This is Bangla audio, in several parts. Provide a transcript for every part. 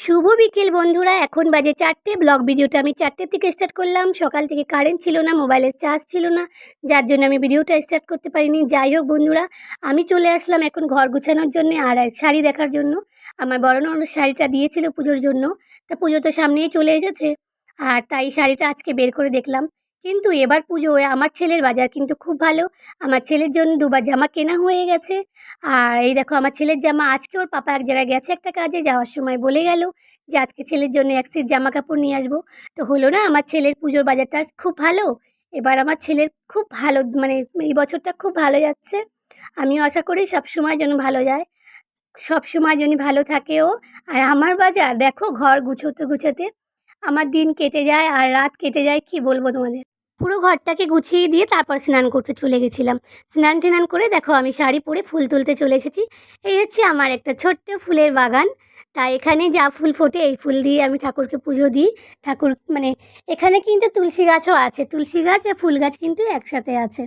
শুভ বিকেল বন্ধুরা, এখন বাজে চারটে। ব্লগ ভিডিওটা আমি চারটে থেকে স্টার্ট করলাম। সকাল থেকে কারেন্ট ছিল না, মোবাইলের চার্জ ছিল না, যার জন্য আমি ভিডিওটা স্টার্ট করতে পারিনি। যাই হোক বন্ধুরা, আমি চলে আসলাম এখন ঘর গুছানোর জন্য আর শাড়ি দেখার জন্য। আমার বড় ননদ শাড়িটা দিয়েছিল পুজোর জন্য। তা পুজো তো সামনেই চলে এসেছে। আর তাই শাড়িটা আজকে বের করে দেখলাম। কিন্তু এবার পুজোয় আমার ছেলের বাজার কিন্তু খুব ভালো। আমার ছেলের জন্য দুবার জামা কেনা হয়ে গেছে। আর এই দেখো, আমার ছেলের জামা আজকে ওর পাপা এক জায়গায় গেছে একটা কাজে, যাওয়ার সময় বলে গেল যে আজকে ছেলের জন্য এক সেট জামা কাপড় নিয়ে আসব। তো হলো না, আমার ছেলের পুজোর বাজারটা খুব ভালো। এবার আমার ছেলের খুব ভালো মানে এই বছরটা খুব ভালো যাচ্ছে। আমিও আশা করি সব সময় যেন ভালো যায়। সব সময় যেন ভালো থাকে ও। আর আমার বাজার, দেখো, ঘর গুছোতে গুছোতে আমার দিন কেটে যায় আর রাত কেটে যায়, কি বলব তোমাদের? পুরো ঘরটাকে গুছিয়ে দিয়ে তারপর স্নান করতে চলে গেছিলাম। স্নান টেনান করে দেখো আমি শাড়ি পরে ফুল তুলতে চলে এসেছি। এই হচ্ছে আমার একটা ছোট্ট ফুলের বাগান। তা এখানে যা ফুল ফোটে এই ফুল দিয়ে আমি ঠাকুরকে পুজো দিই। ঠাকুর মানে এখানে কিন্তু তুলসী গাছও আছে। তুলসী গাছ আর ফুল গাছ কিন্তু একসাথে আছে।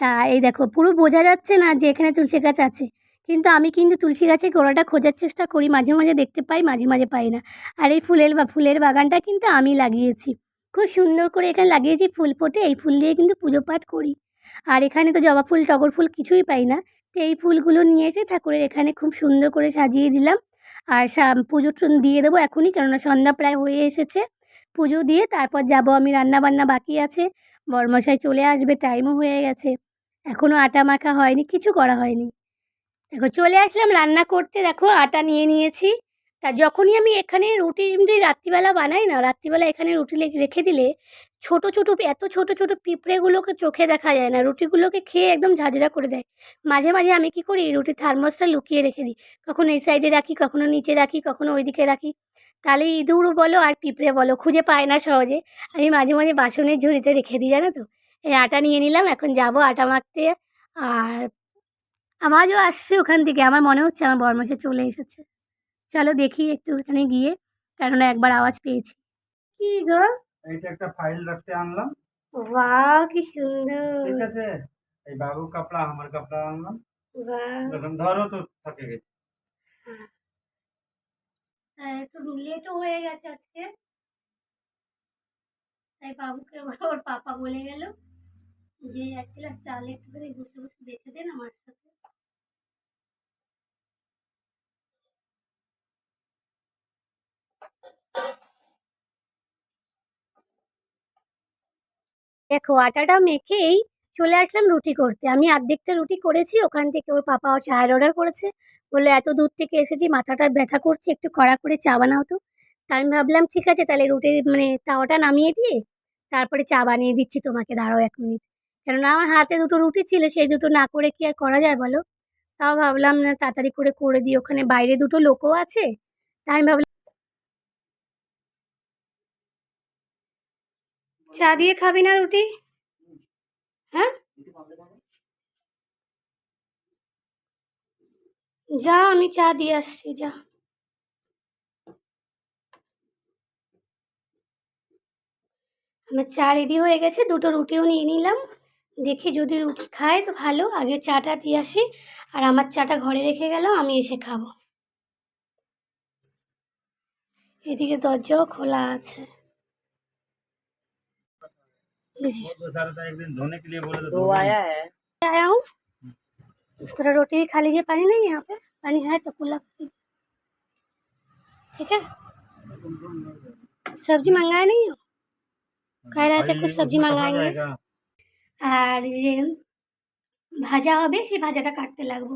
তা এই দেখো পুরো বোঝা যাচ্ছে না যে এখানে তুলসী গাছ আছে। কিন্তু আমি কিন্তু তুলসী গাছের গোড়াটা খোঁজার চেষ্টা করি। মাঝে মাঝে দেখতে পাই, মাঝে মাঝে পাই না। আর এই ফুলের বা ফুলের বাগানটা কিন্তু আমি লাগিয়েছি। খুব সুন্দর করে এখানে লাগিয়েছি ফুল ফোটে, এই ফুল দিয়ে কিন্তু পুজো পাঠ করি। আর এখানে তো জবা ফুল, টগর ফুল কিছুই পাই না। তো এই ফুলগুলো নিয়ে এসে ঠাকুরের এখানে খুব সুন্দর করে সাজিয়ে দিলাম। আর পুজো দিয়ে দেবো এখনই, কেননা সন্ধ্যা প্রায় হয়ে এসেছে। পুজো দিয়ে তারপর যাব আমি রান্না বান্না বাকি আছে। বরমশাই চলে আসবে টাইমও হয়ে গেছে। এখনও আটা মাখা হয়নি, কিছু করা হয়নি। দেখো, চলে আসলাম রান্না করতে। দেখো, আটা নিয়ে নিয়েছি। তা যখনই আমি এখানে রুটি যদি রাত্রিবেলা বানাই না, রাত্রিবেলা এখানে রুটি রেখে দিলে ছোট ছোট, এত ছোট ছোট পিঁপড়েগুলোকে চোখে দেখা যায় না। রুটিগুলোকে খেয়ে একদম ঝাঁঝরা করে দেয়। মাঝে মাঝে আমি কি করি রুটির থার্মোসটা লুকিয়ে রেখে দিই। কখনো এই সাইডে রাখি, কখনো নিচে রাখি, কখনো ওইদিকে রাখি। তাহলে ইঁদুর বলো আর পিঁপড়ে বলো, খুঁজে পায় না সহজে। আমি মাঝে মাঝে বাসনের ঝুড়িতে রেখে দিই, জানো তো? এই আটা নিয়ে নিলাম, এখন যাব আটা মাখতে। আর আওয়াজও আসছে ওখান থেকে, আমার মনে হচ্ছে আমার বরমাসে চলে এসেছে। চলো দেখি একটু ওখানে গিয়ে কেননা একবার আওয়াজ পেয়েছি। কি গো? এইটা একটা ফাইল রাখতে আনলাম। বাহ কি সুন্দর। ঠিক আছে? এই বাবু কাপড়া আমার কাপড়া আনলাম। যখন ধরো তো থাকে গেছে। হ্যাঁ একটু লেটও হয়ে গেছে আজকে। তাই বাবুকে ওর পাপা বলে গেল যে এক গ্লাস চাল একটুখানি বসে বসে বেছে দেন আমার সাথে। দেখো, আটাটা মেখেই চলে আসলাম রুটি করতে। আমি আর্ধেকটা রুটি করেছি, ওখান থেকে ওর পাপা চায়ের অর্ডার করেছে। বলল, এত দূর থেকে এসেছি, মাথাটা ব্যথা করছে, একটু কড়া করে চা বানাও তো। তা আমি ভাবলাম, ঠিক আছে, তাহলে রুটির মানে তাওয়াটা নামিয়ে দিয়ে তারপরে চা বানিয়ে দিচ্ছি তোমাকে, দাঁড়াও এক মিনিট। কেননা আমার হাতে দুটো রুটি ছিল, সেই দুটো না করে কি আর করা যায় বলো? তাও ভাবলাম, না, তাড়াতাড়ি করে করে দিই, ওখানে বাইরে দুটো লোকও আছে। তাই আমি ভাবলাম চা দিয়ে খাবি না রুটি? হ্যাঁ? যা, আমি চা দিয়ে আসছি, যা। আমার চা রেডি হয়ে গেছে, দুটো রুটিও নিয়ে নিলাম। দেখি যদি রুটি খায় তো ভালো, আগে চাটা দিয়ে আসি। আর আমার চাটা ঘরে রেখে গেল, আমি এসে খাব। এদিকে দরজাও খোলা আছে। एक दिन धोने के लिए बोले तो दो आया है आया हूँ थोड़ा रोटी भी खा लीजिए पानी नहीं है यहाँ पे पानी है तो खुला ठीक है सब्जी मंगाया नहीं हो कह रहे थे कुछ सब्जी मंगाएंगे আর যে ভাজা হবে সেই ভাজাটা কাটতে লাগবো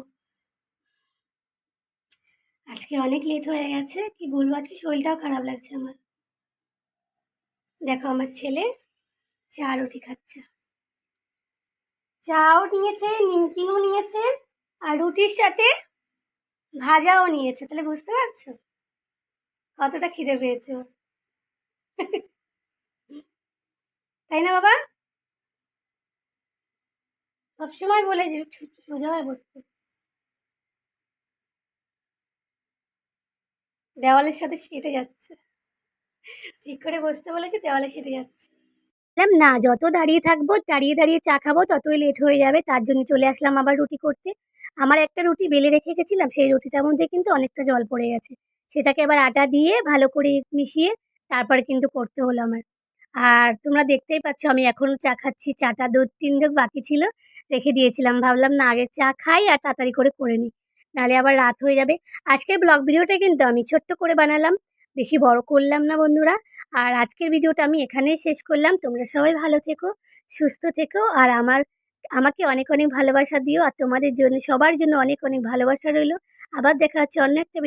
আজকে অনেক লেট হয়ে গেছে কি বলবো আজকে শরীরটাও খারাপ লাগছে আমার দেখো আমার ছেলে চা রুটি খাচ্ছে চাও নিয়েছে, নিমকিনও নিয়েছে, আর রুটির সাথে ভাজাও নিয়েছে, তাহলে বুঝতে পারছ? কতটা খিদে পেয়েছে। তাই না বাবা? সবসময় বলে যে সোজা হয়ে বসতে। দেওয়ালের সাথে সেটে যাচ্ছে। ঠিক করে বসতে বলেছে, দেওয়ালে সেটে যাচ্ছে। বললাম, না, যত দাঁড়িয়ে থাকব, দাঁড়িয়ে দাঁড়িয়ে চা খাব, ততই লেট হয়ে যাবে। তার জন্য চলে আসলাম আবার রুটি করতে। আমার একটা রুটি বেলে রেখে গেছিলাম, সেই রুটিটার মধ্যে কিন্তু অনেকটা জল পড়ে গেছে। সেটাকে আবার আটা দিয়ে ভালো করে মিশিয়ে তারপরে কিন্তু করতে হলো আমার। আর তোমরা দেখতেই পাচ্ছ, আমি এখনও চা খাচ্ছি, চাটা দু, তিন ঢোক বাকি ছিল, রেখে দিয়েছিলাম। ভাবলাম, না, আগে চা খাই আর তাড়াতাড়ি করে করে নিই, নাহলে আবার রাত হয়ে যাবে। আজকের ব্লগ ভিডিওটা কিন্তু আমি ছোট্ট করে বানালাম, বেশি বড় করলাম না বন্ধুরা। আর আজকের ভিডিওটা আমি এখানেই শেষ করলাম। তোমরা সবাই ভালো থেকো, সুস্থ থেকো আর আমার, আমাকে অনেক অনেক ভালোবাসা দিও। আর তোমাদের জন্য, সবার জন্য অনেক অনেক ভালোবাসা রইল। আবার দেখা হচ্ছে অন্য একটা